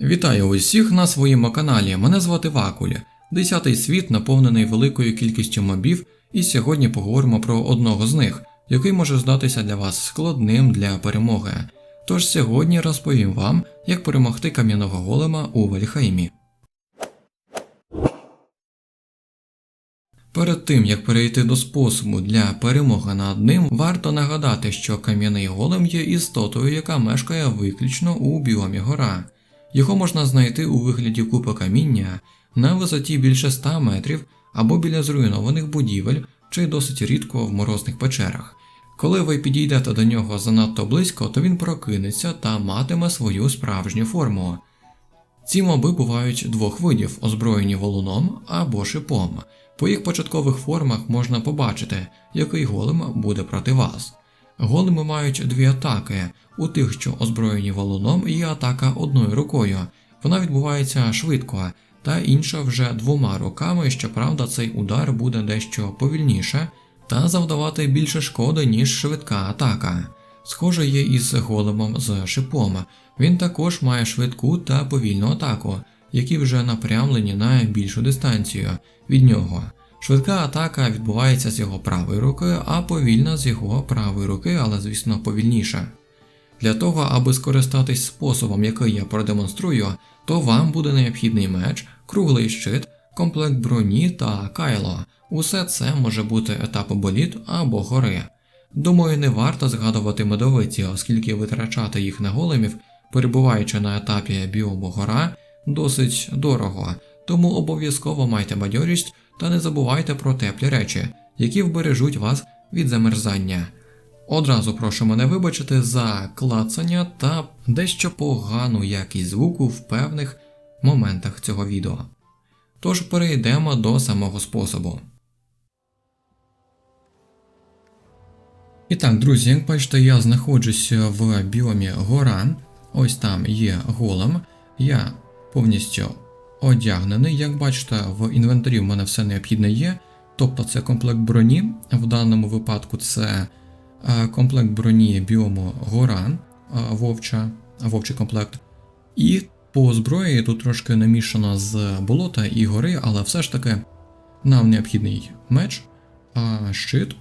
Вітаю усіх на своєму каналі. Мене звати Вакулі. Десятий світ наповнений великою кількістю мобів, і сьогодні поговоримо про одного з них, який може здатися для вас складним для перемоги. Тож сьогодні розповім вам, як перемогти кам'яного голема у Вельхеймі. Перед тим як перейти до способу для перемоги над ним, варто нагадати, що кам'яний голем є істотою, яка мешкає виключно у біомі гора. Його можна знайти у вигляді купи каміння на висоті більше 100 метрів або біля зруйнованих будівель чи досить рідко в морозних печерах. Коли ви підійдете до нього занадто близько, то він прокинеться та матиме свою справжню форму. Ці моби бувають двох видів, озброєні валуном або шипом. По їх початкових формах можна побачити, який голем буде проти вас. Големи мають дві атаки. У тих, що озброєні валуном, є атака одною рукою. Вона відбувається швидко, та інша вже двома руками, щоправда, цей удар буде дещо повільніше та завдавати більше шкоди, ніж швидка атака. Схоже є із големом з шипом. Він також має швидку та повільну атаку, які вже напрямлені на більшу дистанцію від нього. Швидка атака відбувається з його правої руки, а повільна з його правої руки, але звісно повільніша. Для того, аби скористатись способом, який я продемонструю, то вам буде необхідний меч, круглий щит, комплект броні та кайло. Усе це може бути етап боліт або гори. Думаю, не варто згадувати медовиці, оскільки витрачати їх на големів, перебуваючи на етапі біому гора, досить дорого, тому обов'язково майте бадьорість та не забувайте про теплі речі, які вбережуть вас від замерзання. Одразу прошу мене вибачити за клацання та дещо погану якість звуку в певних моментах цього відео. Тож перейдемо до самого способу. І так, друзі, як бачите, я знаходжуся в біомі гора. Ось там є голем. Я повністю одягнений. Як бачите, в інвентарі в мене все необхідне є. Тобто це комплект броні. В даному випадку це е, комплект броні біому гора, е, вовча, вовчий комплект. І по зброї тут трошки намішано з болота і гори, але все ж таки нам необхідний меч, е, щит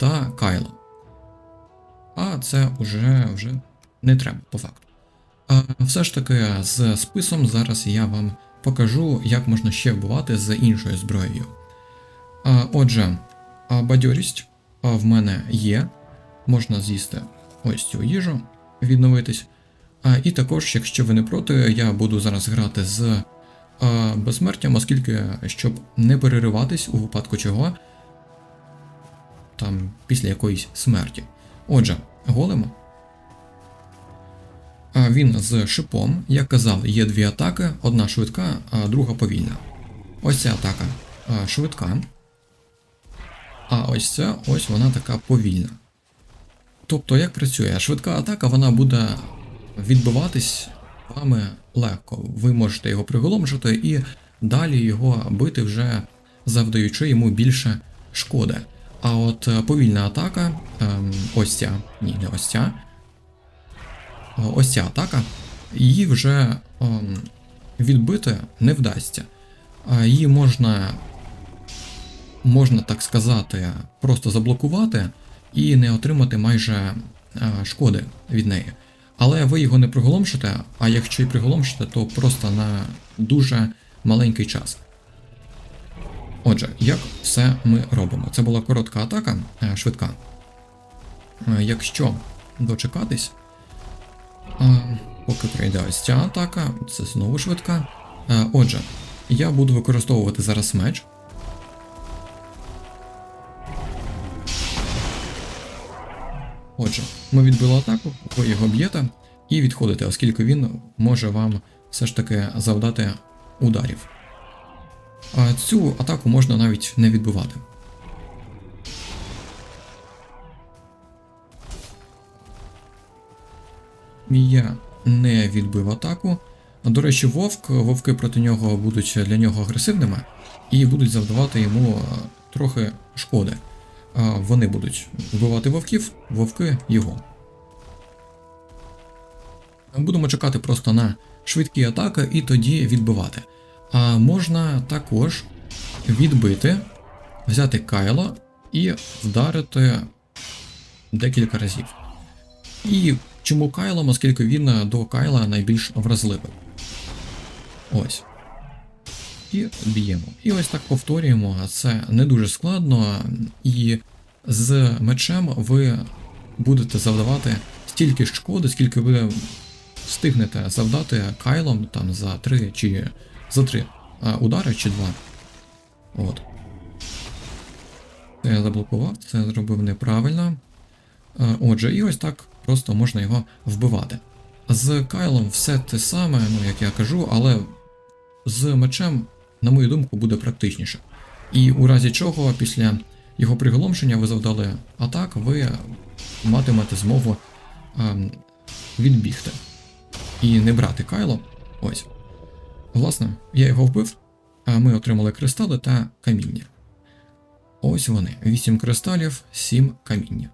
та кайло. А це вже, вже не треба по факту. Все ж таки з списом зараз я вам покажу, як можна ще вбивати з іншою зброєю. Отже, бадьорість в мене є. Можна з'їсти ось цю їжу, відновитись. І також, якщо ви не проти, я буду зараз грати з безсмертям, оскільки щоб не перериватись у випадку чого там після якоїсь смерті. Отже, голем. Він з шипом, як казав, є дві атаки: одна швидка, а друга повільна. Ось ця атака швидка. А ось ця ось вона така повільна. Тобто, як працює? Швидка атака вона буде відбиватись вами легко. Ви можете його приголомжити і далі його бити вже завдаючи йому більше шкоди. А от е, повільна атака, ем, ось ця, ні, не ось ця. Е, Ось ця атака, її вже ем, відбити не вдасться. Її можна, можна так сказати, просто заблокувати і не отримати майже е, шкоди від неї. Але ви його не приголомшите, а якщо і приголомшите, то просто на дуже маленький час. Отже, як все ми робимо? Це була коротка атака, е, швидка. Якщо дочекатись, поки прийде ось ця атака, це знову швидка. Е, Отже, я буду використовувати зараз меч. Отже, ми відбили атаку, ви його б'єте і відходите, оскільки він може вам все ж таки завдати ударів. Цю атаку можна навіть не відбивати. Я не відбив атаку. До речі, вовк, вовки проти нього будуть для нього агресивними і будуть завдавати йому е, трохи шкоди. Вони будуть вбивати вовків, вовки його. Будемо чекати просто на швидкі атаки і тоді відбивати. А можна також відбити, взяти Кайло і вдарити декілька разів. І чому Кайлом, оскільки він до Кайла найбільш вразливий. Ось. І б'ємо. І ось так повторюємо. Це не дуже складно, і з мечем ви будете завдавати стільки шкоди, скільки ви встигнете завдати Кайлом там за 3 чи за 3 удари чи 2. От. Це я заблокував, це зробив неправильно. Е, Отже, і ось так просто можна його вбивати. З Кайлом все те саме, ну як я кажу, але з мечем, на мою думку, буде практичніше. І у разі чого, після його приголомшення ви завдали атак, ви матимете змогу ем, відбігти і не брати Кайло. Ось. Власне, я його вбив, а ми отримали кристали та каміння. Ось вони: 8 кристалів, 7 каміння.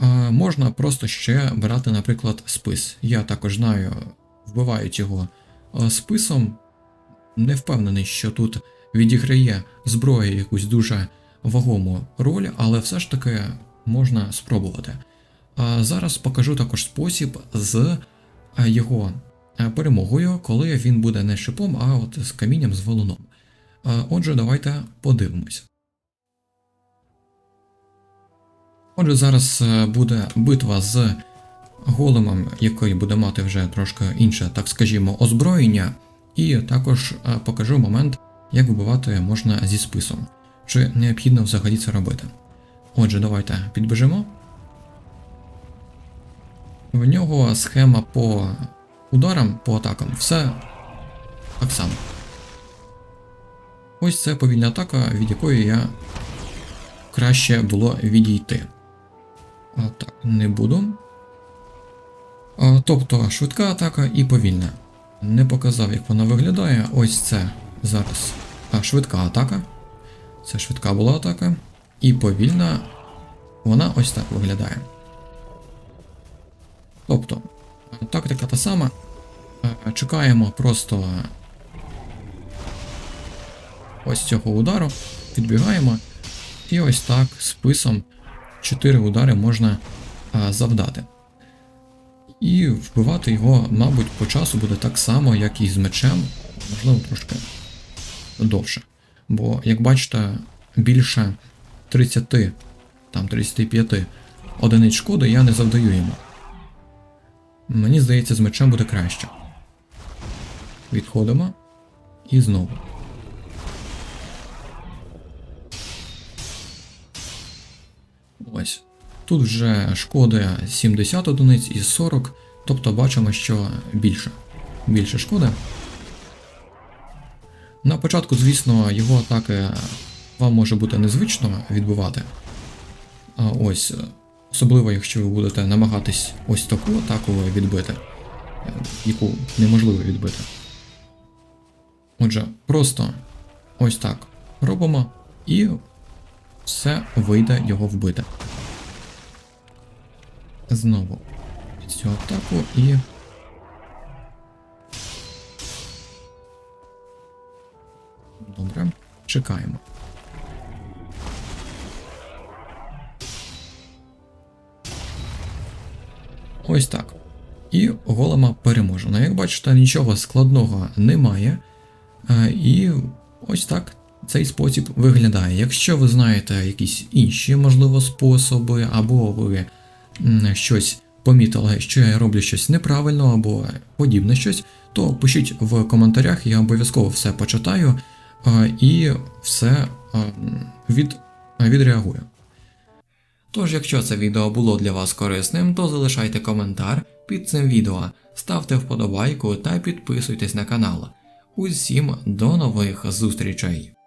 А, можна просто ще брати, наприклад, спис. Я також знаю, вбивають його списом. Не впевнений, що тут відіграє зброя якусь дуже вагому роль, але все ж таки можна спробувати. Зараз покажу також спосіб з його перемогою, коли він буде не шипом, а от з камінням з валуном. Отже, давайте подивимось. Отже, зараз е, буде битва з големом, який буде мати вже трошки інше, так скажімо, озброєння, і також е, покажу момент, як вбивати можна зі списом, чи необхідно взагалі це робити. Отже, давайте підбежимо. В нього схема по ударам, по атакам, все так само. Ось це повільна атака, від якої я краще було відійти. А, так, не буду. А, тобто швидка атака і повільна. Не показав, як вона виглядає. Ось це зараз а, швидка атака. Це швидка була атака. І повільна вона ось так виглядає. Тобто, тактика та сама. Чекаємо просто ось цього удару, підбігаємо. І ось так списом 4 удари можна а, завдати. І вбивати його, мабуть, по часу буде так само, як і з мечем, можливо, трошки довше. Бо, як бачите, більше 30, там 35 одиниць шкоди я не завдаю йому. Мені здається, з мечем буде краще. Відходимо. І знову. Ось. Тут вже шкода 70 одиниць із 40, тобто бачимо, що більше. Більше шкоди. На початку, звісно, його атаки вам може бути незвично відбувати. А ось, особливо, якщо ви будете намагатись ось таку атаку відбити, яку неможливо відбити. Отже, просто ось так робимо і все вийде його вбити. Знову цю атаку і. Добре, чекаємо. Ось так. І голема переможена. Як бачите, нічого складного немає. Е, І ось так цей спосіб виглядає. Якщо ви знаєте якісь інші, можливо, способи, або ви щось помітили, що я роблю щось неправильно, або подібне щось, то пишіть в коментарях, я обов'язково все почитаю е, і все е, від, відреагую. Тож, якщо це відео було для вас корисним, то залишайте коментар під цим відео, ставте вподобайку та підписуйтесь на канал. Усім до нових зустрічей!